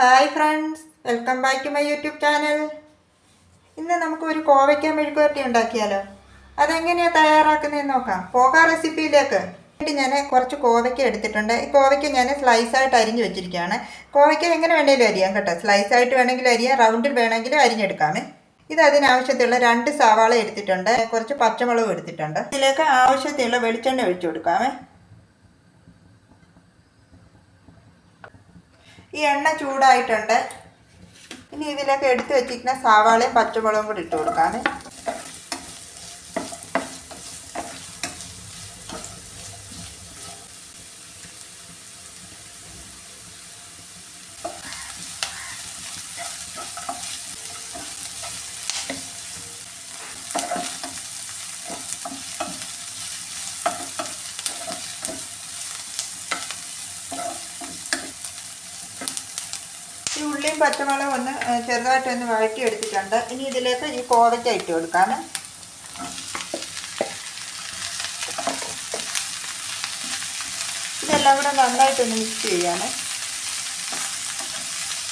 Hi friends welcome back to my YouTube channel ഇന്ന് നമുക്ക് ഒരു കോവയ്ക്ക മെഴുക്കുവരട്ടി ഉണ്ടാക്കിയാലോ? അതെങ്ങനെയാണ് തയ്യാറാക്കുന്നതെന്ന് നോക്കാം. പോകാ റെസിപ്പിയിലേക്ക്. വേണ്ടി ഞാൻ കുറച്ച് കോവയ്ക്ക എടുത്തിട്ടുണ്ട്. ഈ കോവയ്ക്ക ഞാൻ സ്ലൈസ് ആയിട്ട് അരിഞ്ഞു വെച്ചിരിക്കുകയാണ്. കോവയ്ക്ക എങ്ങനെ വേണമെങ്കിലും അരിയാം കേട്ടോ. സ്ലൈസ് ആയിട്ട് വേണമെങ്കിലും അരിയാം റൗണ്ടിൽ വേണമെങ്കിലും അരിഞ്ഞെടുക്കാമേ. ഇത് അതിനാവശ്യത്തിലുള്ള രണ്ട് സവാള എടുത്തിട്ടുണ്ട്. കുറച്ച് പച്ചമുളകും എടുത്തിട്ടുണ്ട്. ഇതിലേക്ക് ആവശ്യത്തിലുള്ള വെളിച്ചെണ്ണ ഒഴിച്ചു കൊടുക്കാമേ. ഈ എണ്ണ ചൂടായിട്ടുണ്ട്. ഇനി ഇതിലേക്ക് എടുത്തു വെച്ചിരിക്കുന്ന സവാളയും പച്ചമുളകും കൂടി ഇട്ട് കൊടുക്കാമേ. ഈ ഉള്ളിയും പച്ചമുളകും ഒന്ന് ചെറുതായിട്ടൊന്ന് വഴറ്റി എടുത്തിട്ടുണ്ട് ഇനി ഇതിലേക്ക് ഈ കോവയ്ക്ക ഇട്ട് കൊടുക്കാം ഇതെല്ലാം കൂടെ നന്നായിട്ടൊന്ന് മിക്സ് ചെയ്യാണ്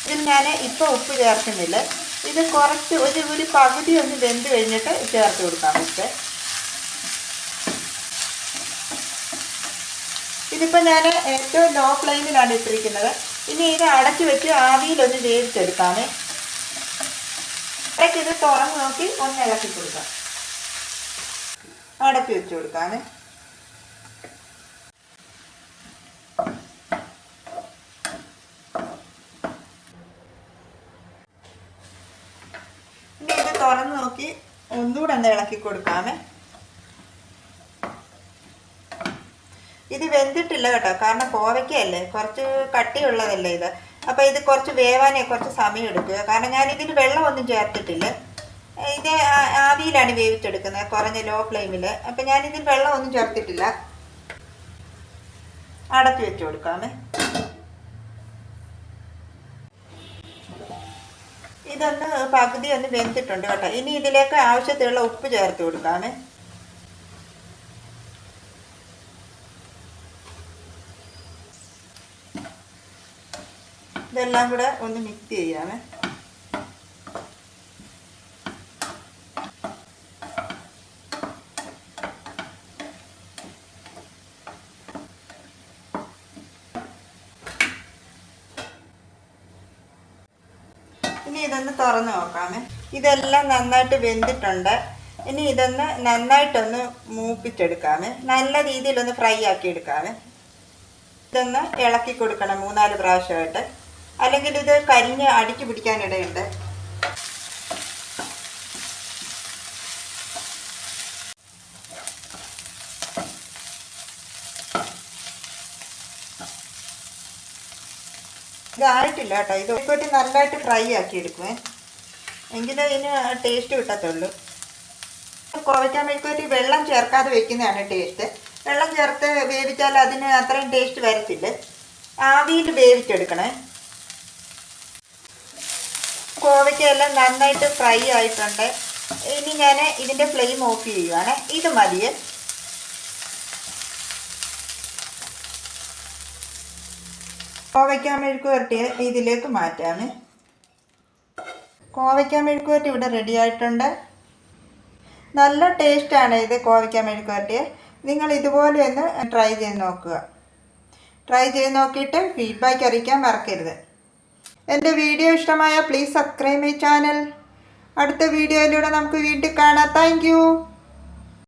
ഇതിൽ ഞാൻ ഇപ്പോൾ ഉപ്പ് ചേർക്കുന്നില്ല. ഇത് കുറച്ച് ഒരു ഒരു പകുതി ഒന്ന് വെന്ത് കഴിഞ്ഞിട്ട് ചേർത്ത് കൊടുക്കാം ഉപ്പ്. ഇതിപ്പോൾ ഞാൻ ഏറ്റവും ലോ ഫ്ലെയിമിലാണ് ഇട്ടിരിക്കുന്നത്. ഇനി ഇത് അടച്ചു വെച്ച് ആവിയിലൊന്ന് വേവിച്ചെടുക്കാമേ. ഇടയ്ക്ക് ഇത് തുറന്ന് നോക്കി ഒന്ന് ഇളക്കി കൊടുക്കാം. അടച്ചു വെച്ച് കൊടുക്കാമേ. ഇനി ഇത് തുറന്ന് നോക്കി ഒന്നുകൂടെ ഒന്ന് ഇളക്കി കൊടുക്കാമേ. ഇത് വെന്തിട്ടില്ല കേട്ടോ. കാരണം കോവയ്ക്കല്ലേ കുറച്ച് കട്ടിയുള്ളതല്ലേ ഇത്? അപ്പോൾ ഇത് കുറച്ച് വേവാനേ കുറച്ച് സമയം എടുക്കുക. കാരണം ഞാൻ ഇതിന് വെള്ളമൊന്നും ചേർത്തിട്ടില്ല. ഇത് ആവിയിലാണ് വേവിച്ചെടുക്കുന്നത് കുറഞ്ഞ ലോ ഫ്ലെയിമിൽ അപ്പം ഞാനിതിൽ വെള്ളമൊന്നും ചേർത്തിട്ടില്ല. അടച്ചു വെച്ച് കൊടുക്കാമേ. ഇതൊന്ന് പകുതി ഒന്ന് വെന്തിട്ടുണ്ട് കേട്ടോ. ഇനി ഇതിലേക്ക് ആവശ്യത്തിലുള്ള ഉപ്പ് ചേർത്ത് കൊടുക്കാമേ. ഇതെല്ലാം കൂടെ ഒന്ന് മിക്സ് ചെയ്യാമേ ഇനി ഇതൊന്ന് തുറന്നു നോക്കാമേ. ഇതെല്ലാം നന്നായിട്ട് വെന്തിട്ടുണ്ട്. ഇനി ഇതൊന്ന് നന്നായിട്ടൊന്ന് മൂപ്പിച്ചെടുക്കാമേ. നല്ല രീതിയിലൊന്ന് ഫ്രൈ ആക്കി എടുക്കാമേ ഇതൊന്ന് ഇളക്കി കൊടുക്കണം മൂന്നാൽ പ്രാവശ്യമായിട്ട്. അല്ലെങ്കിൽ ഇത് കരിഞ്ഞ് അടിക്ക് പിടിക്കാനിടയുണ്ട് ഇതായിട്ടില്ല കേട്ടോ. ഇത് ഒരിക്കട്ടി നല്ലതായിട്ട് ഫ്രൈ ആക്കി എടുക്കുമേ എങ്കിലേ ഇതിന് ടേസ്റ്റ് കിട്ടത്തുള്ളൂ. കുറയ്ക്കാൻ മെഴുക്കുവരട്ടി വെള്ളം ചേർക്കാതെ വെക്കുന്നതാണ് ടേസ്റ്റ്. വെള്ളം ചേർത്ത് വേവിച്ചാൽ അതിന് അത്രയും ടേസ്റ്റ് വരത്തില്ല. ആവിയിൽ വേവിച്ചെടുക്കണേ. കോവയ്ക്കെല്ലാം നന്നായിട്ട് ഫ്രൈ ആയിട്ടുണ്ട്. ഇനി ഞാൻ ഇതിന്റെ ഫ്ലെയിം ഓഫ് ചെയ്യുവാണ്. ഇത് മതിയെ കോവയ്ക്ക മെഴുക്ക് പുരട്ടി ഇതിലേക്ക് മാറ്റാണ്. കോവയ്ക്ക മെഴുക്ക് പുരട്ടി ഇവിടെ റെഡി ആയിട്ടുണ്ട്. നല്ല ടേസ്റ്റാണ് ഇത് കോവയ്ക്ക മെഴുക്ക് പുരട്ടി നിങ്ങൾ ഇതുപോലെ ഒന്ന് ട്രൈ ചെയ്ത് നോക്കുക. ട്രൈ ചെയ്ത് നോക്കിയിട്ട് ഫീഡ്ബാക്ക് അറിയിക്കാൻ മറക്കരുത്. എന്റെ വീഡിയോ ഇഷ്ടമായ പ്ലീസ് സബ്സ്ക്രൈബ് മൈ ചാനൽ അടുത്ത വീഡിയോയിലൂടെ നമുക്ക് വീണ്ടും കാണാം. താങ്ക്